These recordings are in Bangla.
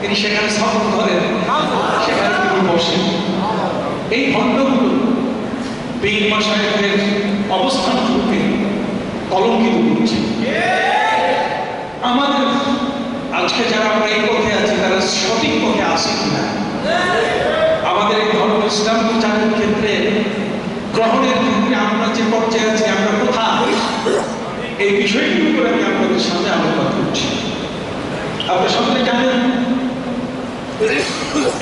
তিনি সেখানে সফর করেন। সেখানে তিনি বসেন। এই খণ্ডগুলো মাসের অবস্থান করতে কলঙ্কিত করছে। আমাদের আজকে যারা আমরা এই পথে আছি, তারা সঠিক পথে আসে কিনা? আমাদের এই ধর্ম ইসলাম প্রচারের ক্ষেত্রে, গ্রহণের ক্ষেত্রে আমরা যে পর্যায়ে আছি, আমরা কোথায়? এই বিষয়গুলো আমি আপনাদের সামনে আলোচনা করছি।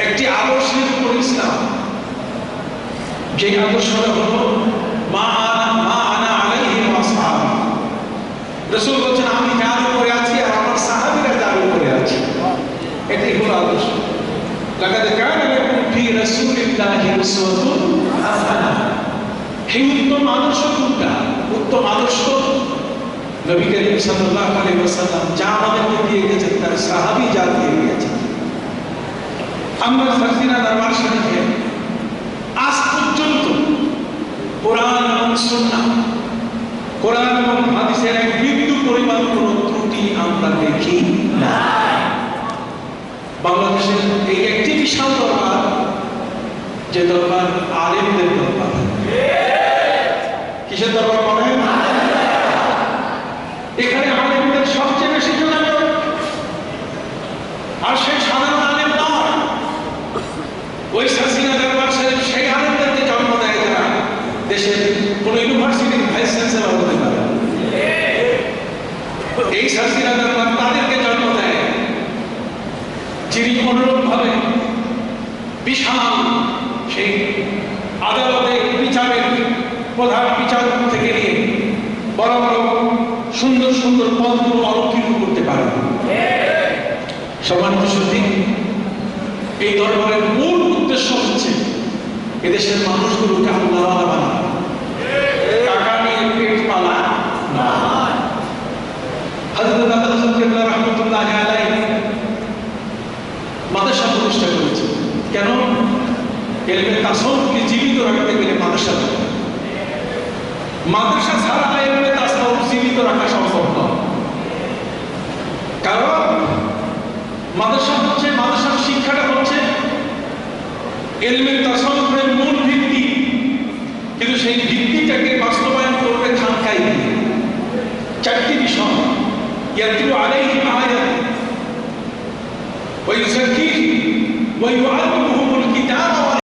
একটি আদর্শের উপর ইসলাম যে আদর্শটা হলো, মা মা আমি যার উপরে আছি আর আমার যার উপরে আছে। আদর্শ ফি উসওয়াতুন হাসানা। উত্তম আদর্শ কোনটা? উত্তম আদর্শ? নবী করিম সাল্লাল্লাহু আলাইহি ওয়াসাল্লাম যা আমাদেরকে দিয়ে গেছেন, তার সাহাবী যা দিয়ে গেছেন। আমরা দরবার শরীফে আজ পর্যন্ত কোরআন এবং সুন্নাহ, কোরআন এবং হাদিসের এক বিন্দু পরিমাণ ত্রুটি আমরা দেখি না। বাংলাদেশের এই একটি বিশাল দরবার, যে দরবার আলেমদের দরবার। কিসের দরবার বলে এখানে আলেমদের সবচেয়ে বেশি যোগাযোগ আর সেই সাধারণ ওই সাসিনা দরবার সেই জন্ম যারা দেশের কোন ইউনিভার্সিটির ভাইস চ্যান্সেলর হতে পারে। এই সাসিনা দরবার তাদেরকে জন্ম দেয়। যিনি অনুরূপভাবে বিশাল সেই আদালতে বিচারের প্রধান বিচারক থেকে নিয়ে বড় বড় সুন্দর সুন্দর পদগুলো অলঙ্কৃত করতে পারে সম্মানিত সত্যি এই দরবারের মূল উদ্দেশ্য হচ্ছে এদেশের মানুষগুলোকে আল্লাহ বানানো মাদ্রাসা কেন? জীবিত ছাড়া জীবিত রাখা সম্ভব কারণ মাদ্রাসা হচ্ছে মাদ্রাসার শিক্ষাটা হচ্ছে এলমে তাসাউফের মূল ভিত্তি। কিন্তু সেই ভিত্তিটাকে বাস্তবায়ন করবে খানকাই চারটি বিষয়। ইয়াতলু আলাইহিম আয়াত। ওয়া ইউযাক্কিহিম ওয়া